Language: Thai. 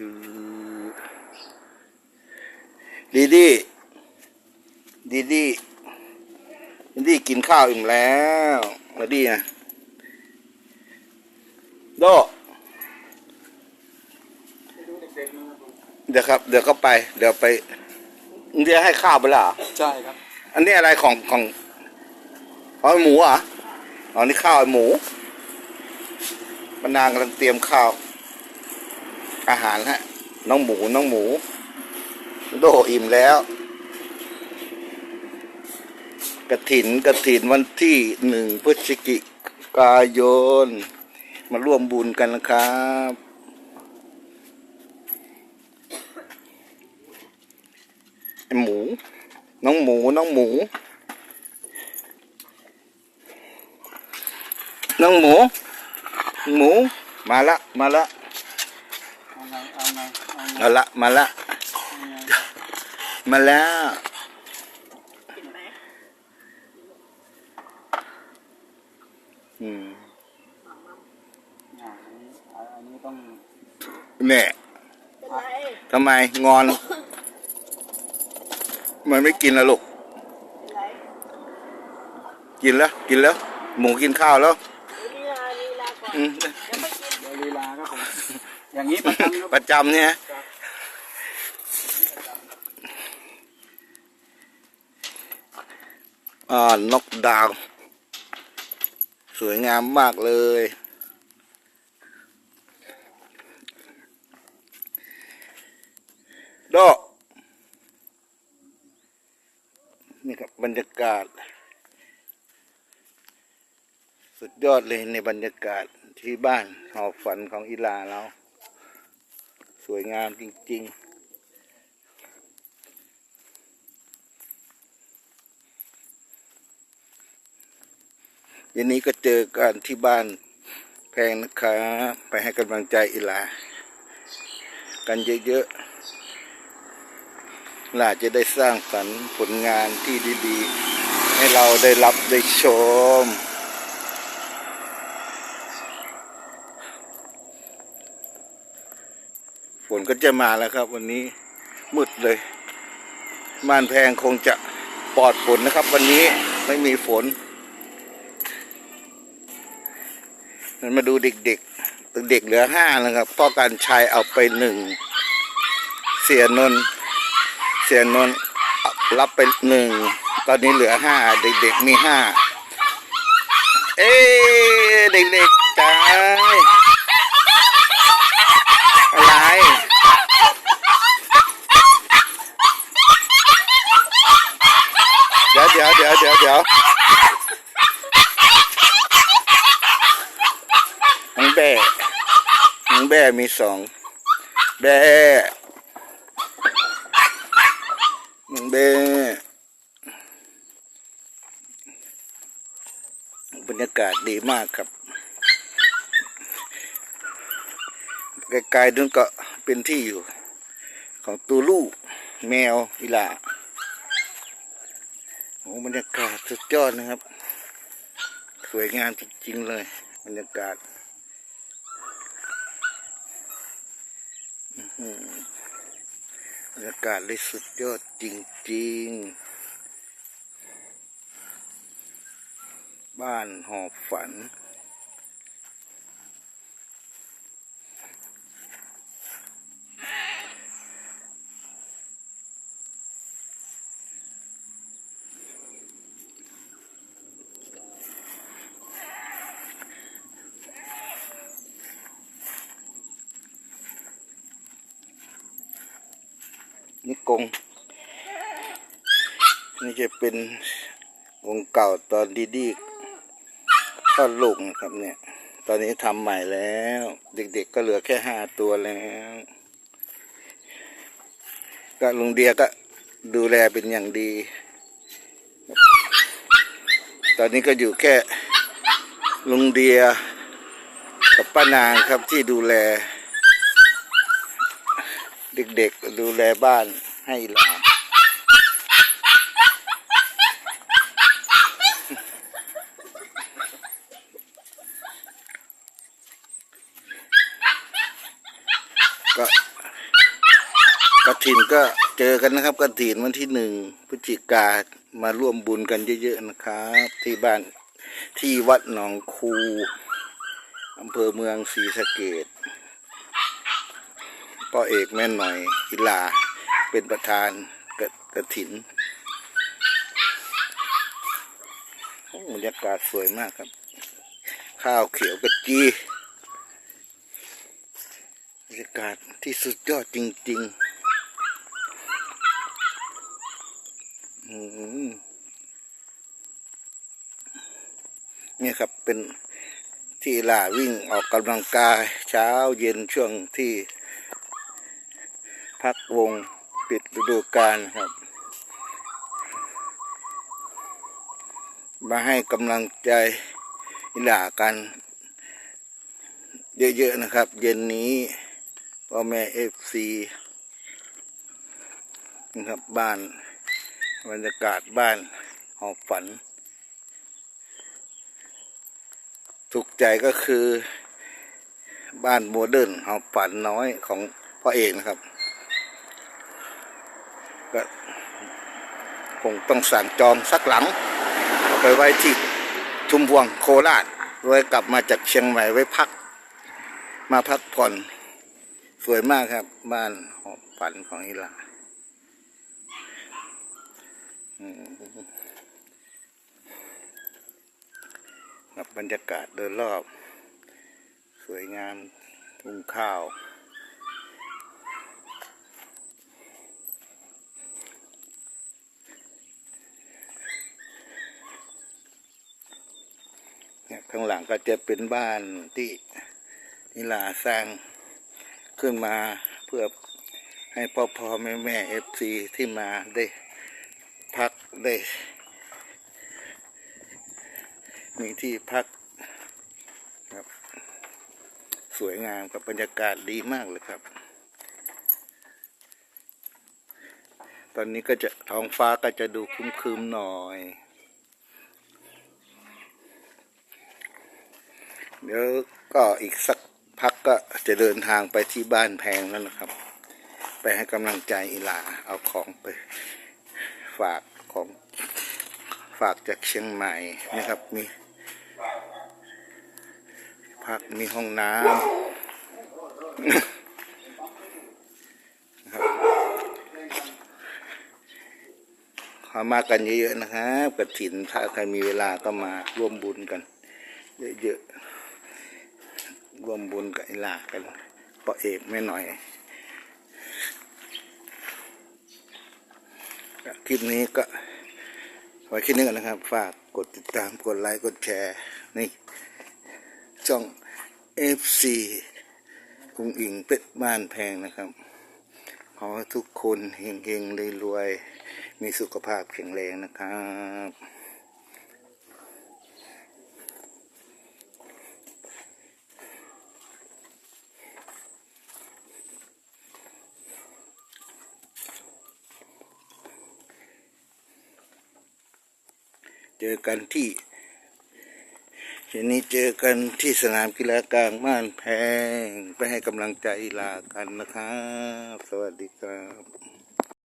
ดูดีดีดีดีดีดีกินข้าวอิ่มแล้วมาดีนะโดดูเด็กๆนะครับผมเดี๋ยวครับ เดี๋ยวก็ไป เดี๋ยวไปมึงจะให้ข้าวไปและเหรอใช่ครับ อันนี้อะไรของของอ๋อหมูเหรอะอ๋อนี่ข้าวไอ้หมูปานางกำลังเตรียมข้าว อาหารฮะ น้องหมูน้องหมู โดอิ่มแล้ว กระถินกระถินวันที่หนึ่งพฤศจิกายน มาร่วมบุญกันนะครับหมู น้องหมูน้องหมู น้องหมู หมูมาละมาละ เอาไงเอาไง เอาไงเอาละมาละเอาไงมาแล้วอืมอ่าอันนี้อันนี้ต้องเนี่ยทำไมงอน มันไม่กินแล้วลูกกินแล้ว กินแล้ว หมูกินข้าวแล้ว ลีลาลีลาก่อนอืม เดี๋ยวไปกิน เดี๋ยวลีลาครับผมอย่างนี้ประจำครับ ประจำเนี่ย อ่านกดาว สวยงามมากเลยโดนี่ครับบรรยากาศ สุดยอดเลยในบรรยากาศที่บ้านหอฝันของอีลาเรา สวยงามจริง ๆ ยันนี้ก็เจอกันที่บ้านแพงนะครับไปให้กำลังใจอีลา กันเยอะๆลาจะได้สร้างสรรค์ผลงานที่ดีๆ ให้เราได้รับได้ชม ฝนก็จะมาแล้วครับ วันนี้มืดเลยม่านแพงคงจะปลอดฝนนะครับ วันนี้ไม่มีฝน นมาดูเด็กๆ เด็กเหลือห้านะครับพ่อการชัยเอาไปหนึ่งเสียนนท์เสียนนท์รับไปหนึ่งตอนนี้เหลือห้าเด็กๆมีห้าเอ้เด็กๆจ้าอะไร เดี๋ยวเดี๋ยวเดี๋ยวเดี๋ยวเดี๋ยวหางแบ่หางแบ่ มีสองแบ่หางแบบรรยากาศดีมากครับไกลๆนู้นก็เป็นที่อยู่ ของตูลูกแมวอีลาโอ้บรรยากาศสุดยอดนะครับ สวยงามจริงๆเลย บรรยากาศอื้อหือ บรรยากาศเลยสุดยอดจริง ๆ บ้านหอบฝัน กง นี่จะเป็นกรงเก่าตอนดีดีก็ลูกนะครับเนี่ย ตอนนี้ทำใหม่แล้ว เด็กๆก็เหลือแค่ห้าตัวแล้ว ก็ลุงเดียก็ดูแลเป็นอย่างดี ตอนนี้ก็อยู่แค่ลุงเดียกับป้านางครับที่ดูแล เด็กๆดูแลบ้าน ให้ลาก็กระถินก็เจอกันนะครับกระถินวันที่หนึ่งพฤศจิกามาร่วมบุญกันเยอะๆนะครับ ที่บ้านที่วัดหนองคูอำเภอเมืองศรีสะเกดพ่อเอกแม่หน่อยอิลา เป็นประธานกระกระถินบรรยากาศสวยมากครับ ข้าวเขียวกระจีบรรยากาศที่สุดยอดจริงๆเนี่ยครับเป็นที่ลาวิ่งออกกำลังกาย เช้าเย็นช่วงที่พักวง ปิดฤดูกาลครับ มาให้กำลังใจอิหลากัน เยอะ ๆ นะครับ เย็นนี้พ่อแม่เอฟซีนะครับบ้านบรรยากาศบ้านหอบฝันถูกใจก็คือบ้านโมเดิร์นหอบฝันน้อยของพ่อเอกนะครับ คงต้องสั่งจองสักหลังเอาไปไว้ที่ชุมพวงโคราชไว้กลับมาจากเชียงใหม่ไว้พัก มาพักผ่อนสวยมากครับ บ้านหอบฝันของอิลากับบรรยากาศโดยรอบ สวยงามทุ่งข้าว เนี่ยข้างหลังก็จะเป็นบ้านที่นิลาสร้างขึ้นมาเพื่อให้พ่อพ่อแม่แม่เอฟซีที่มาได้พักได้ มีที่พักครับ สวยงามกับบรรยากาศดีมากเลยครับ ตอนนี้ก็จะท้องฟ้าก็จะดูครึมๆหน่อย เดี๋ยวก็อีกสักพักก็จะเดินทางไปที่บ้านแพงแล้วนะครับ ไปให้กำลังใจอีหลาเอาของไปฝากของฝากจากเชียงใหม่นะครับมีพักมีห้องน้ำนะครับขอมากันเยอะๆนะครับกระถินถ้าใครมีเวลาก็มาร่วมบุญกัน เยอะๆ รวมบุญกับไอ้ลากันปอเอกไม่หน่อย คลิปนี้ก็ไว้แค่นี้ก่อนนะครับ ฝากกดติดตามกดไลค์กดแชร์นี่ช่อง FC กุงอิงเป็ดบ้านแพงนะครับขอให้ทุกคนเฮงๆรวยๆมีสุขภาพแข็งแรงนะครับ เจอกันที่ทีนี้เจอกันที่สนามกีฬากลางบ้านแพง ไปให้กำลังใจลากันนะครับ สวัสดีครับ